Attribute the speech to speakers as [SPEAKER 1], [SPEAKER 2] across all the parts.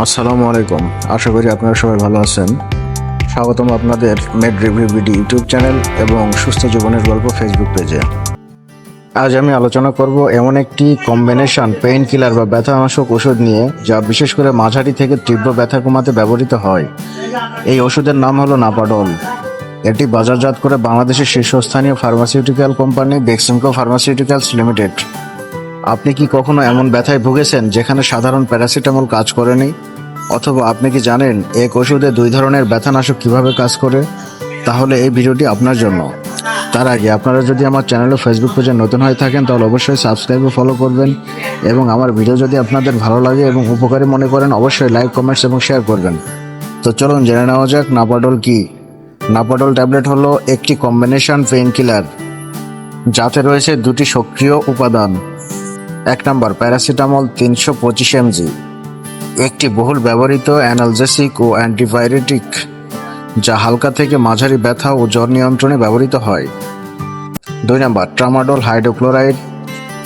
[SPEAKER 1] আসসালামু আলাইকুম। আশা করি আপনারা সবাই ভালো আছেন। স্বাগতম আপনাদের med review BD YouTube channel এবং সুস্থ জীবনের গল্প ফেসবুক পেজে। আজ আমি আলোচনা করব এমন একটি কম্বিনেশন পেইন কিলার বা ব্যথানাশক ওষুধ নিয়ে, যা বিশেষ করে মাঝারি থেকে তীব্র ব্যথা কমাতে ব্যবহৃত হয়। এই ওষুধের নাম হলো নাপাডল এটি বাজারজাত করে বাংলাদেশের শীর্ষস্থানীয় pharmaceutical company Beximco pharmaceuticals limited আপনি কি কখনো এমন ব্যথায় ভুগেছেন যেখানে সাধারণ প্যারাসিটামল কাজ করেনি অথবা আপনি কি জানেন এক ওষুধে দুই ধরনের ব্যথানাশক কীভাবে কাজ করে? তাহলে এই ভিডিওটি আপনার জন্য। তার আগে আপনারা যদি আমার চ্যানেলে ফেসবুক পেজে নতুন হয়ে থাকেন, তাহলে অবশ্যই সাবস্ক্রাইব ও ফলো করবেন এবং আমার ভিডিও যদি আপনাদের ভালো লাগে এবং উপকারী মনে করেন, অবশ্যই লাইক কমেন্টস এবং শেয়ার করবেন। তো চলুন জেনে নেওয়া যাক নাপাডল কি। নাপাডল ট্যাবলেট হলো একটি কম্বিনেশন পেইন কিলার যাতে রয়েছে দুটি সক্রিয় উপাদান। এক নম্বর, প্যারাসিটামল তিনশো পঁচিশ এমজি। একটি বহুল ব্যবহৃত অ্যানালজেসিক ও অ্যান্টিবায়োটিক যা হালকা থেকে মাঝারি ব্যথা ও জ্বর নিয়ন্ত্রণে ব্যবহৃত হয়। দুই নম্বর, ট্রামাডল হাইড্রোক্লোরাইড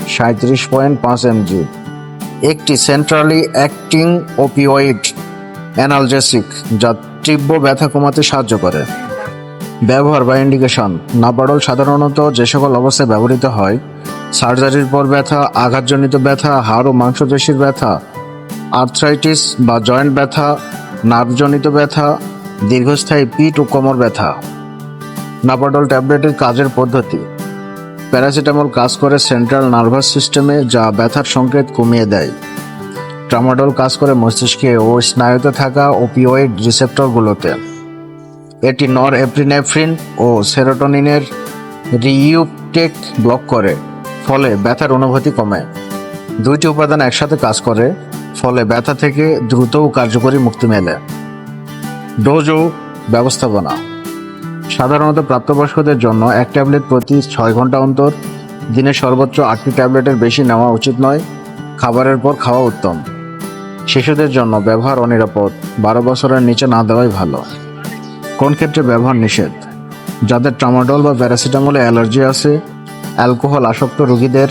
[SPEAKER 1] সাঁত্রিশ পয়েন্ট পাঁচ এমজি। একটি সেন্ট্রালি অ্যাক্টিং ওপিওয়েড অ্যানালজেসিক, যা তীব্র ব্যথা কমাতে সাহায্য করে। ব্যবহার বা ইন্ডিকেশন নাপাডল সাধারণত যে সকল অবস্থায় ব্যবহৃত হয় সার্জারির পর ব্যথা, আঘাতজনিত ব্যথা, হাড় ও মাংসপেশির ব্যথা, আর্থ্রাইটিস বা জয়েন্ট ব্যথা, নার্ভজনিত ব্যথা, দীর্ঘস্থায়ী পিঠ ও কোমর ব্যথা। নাপাডল ট্যাবলেটের কাজের পদ্ধতি। প্যারাসিটামল কাজ করে সেন্ট্রাল নার্ভাস সিস্টেমে, যা ব্যথার সংকেত কমিয়ে দেয়। ট্রামাডল কাজ করে মস্তিষ্কে ও স্নায়ুতে থাকা ওপিওয়েড রিসেপ্টরগুলোতে। এটি নর এপ্রিনেফ্রিন ও সেরোটোনিনের রিইউটেক ব্লক করে। ফলে ব্যথার অনুভূতি কমে। দুইটি উপাদান একসাথে কাজ করে, ফলে ব্যথা থেকে দ্রুত ও কার্যকরী মুক্তি মেলে। ডোজ ব্যবস্থাপনা। সাধারণত প্রাপ্তবয়স্কদের জন্য এক ট্যাবলেট প্রতি ছয় ঘণ্টা অন্তর, দিনে সর্বোচ্চ আটটি ট্যাবলেটের বেশি নেওয়া উচিত নয়, খাবারের পর খাওয়া উত্তম। শিশুদের জন্য ব্যবহার অনিরাপদ, বারো বছরের নিচে না দেওয়াই ভালো। কোন ক্ষেত্রে ব্যবহার নিষেধ? যাদের ট্রামাডল বা প্যারাসিটামলে অ্যালার্জি আছে অ্যালকোহল আসক্ত রোগীদের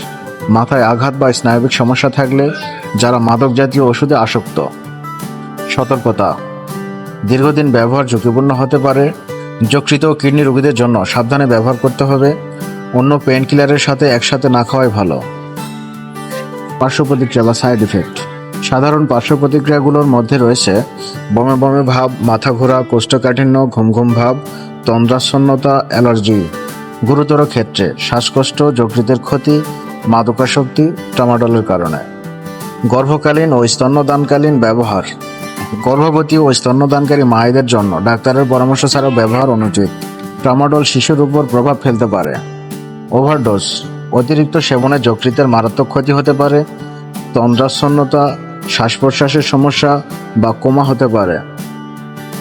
[SPEAKER 1] মাথায় আঘাত বা স্নায়বিক সমস্যা থাকলে যারা মাদক জাতীয় ওষুধে আসক্ত। সতর্কতা। দীর্ঘদিন ব্যবহার ঝুঁকিপূর্ণ হতে পারে। যকৃত ও কিডনি রোগীদের জন্য সাবধানে ব্যবহার করতে হবে। অন্য পেন কিলারের সাথে একসাথে না খাওয়াই ভালো। পার্শ্ব প্রতিক্রিয়া বা সাইড ইফেক্ট। সাধারণ পার্শ্ব প্রতিক্রিয়াগুলোর মধ্যে রয়েছে বমে বমে ভাব, মাথা ঘোরা, কোষ্ঠকাঠিন্য ঘুম ঘুম ভাব তন্দ্রাচ্ছন্নতা অ্যালার্জি। গুরুতর ক্ষেত্রে শ্বাসকষ্ট, যকৃতের ক্ষতি, মাদকাসক্তি ট্রামাডলের কারণে। গর্ভকালীন ও স্তন্যদানকালীন ব্যবহার। গর্ভবতী ও স্তন্যদানকারী মায়েদের জন্য ডাক্তারের পরামর্শ ছাড়াও ব্যবহার অনুচিত। ট্রামাডল শিশুর উপর প্রভাব ফেলতে পারে। ওভারডোজ, অতিরিক্ত সেবনে যকৃতের মারাত্মক ক্ষতি হতে পারে তন্দ্রাচ্ছন্নতা শ্বাস প্রশ্বাসের সমস্যা বা কোমা হতে পারে।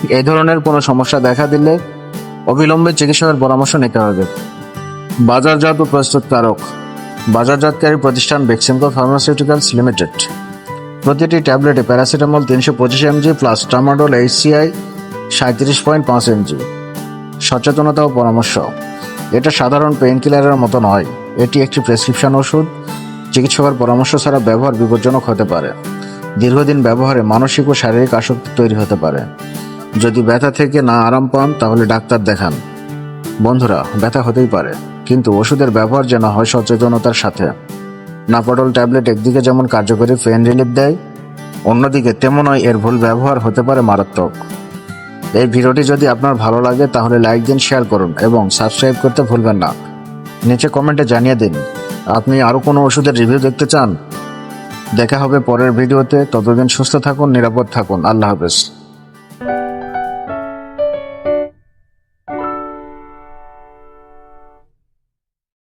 [SPEAKER 1] এ ধরনের কোনো সমস্যা দেখা দিলে অবিলম্বে চিকিৎসকের পরামর্শ নিতে হবে। বাজারজাত ও প্রস্তুতকারক বাজারজাতকারী প্রতিষ্ঠান বেক্সিমকো ফার্মাসিউটিক্যালস লিমিটেড। প্রতিটি ট্যাবলেটে প্যারাসিটামল তিনশো পঁচিশ এমজি প্লাস ট্রামাডল এইচসিআই সাঁত্রিশ পয়েন্ট পাঁচ এমজি। সচেতনতা ও পরামর্শ। এটা সাধারণ পেইন কিলারের মতো নয়। এটি একটি প্রেসক্রিপশন ওষুধ। চিকিৎসকের পরামর্শ ছাড়া ব্যবহার বিপজ্জনক হতে পারে। দীর্ঘদিন ব্যবহারে মানসিক ও শারীরিক আসক্তি তৈরি হতে পারে। যদি ব্যথা থেকে না আরাম পান, তাহলে ডাক্তার দেখান। বন্ধুরা, ব্যথা হতেই পারে, কিন্তু ওষুধের ব্যবহার যেন হয় সচেতনতার সাথে। নাপাডল ট্যাবলেট একদিকে যেমন কার্যকরী পেন রিলিফ দেয়, অন্যদিকে তেমনই এর ভুল ব্যবহার হতে পারে মারাত্মক। এই ভিডিওটি যদি আপনার ভালো লাগে, তাহলে লাইক দিন, শেয়ার করুন এবং সাবস্ক্রাইব করতে ভুলবেন না। নিচে কমেন্টে জানিয়ে দিন, আপনি আরও কোনো ওষুধের রিভিউ দেখতে চান? দেখা হবে পরের ভিডিওতে, ততদিন সুস্থ থাকুন, নিরাপদ থাকুন। আল্লাহ হাফেজ।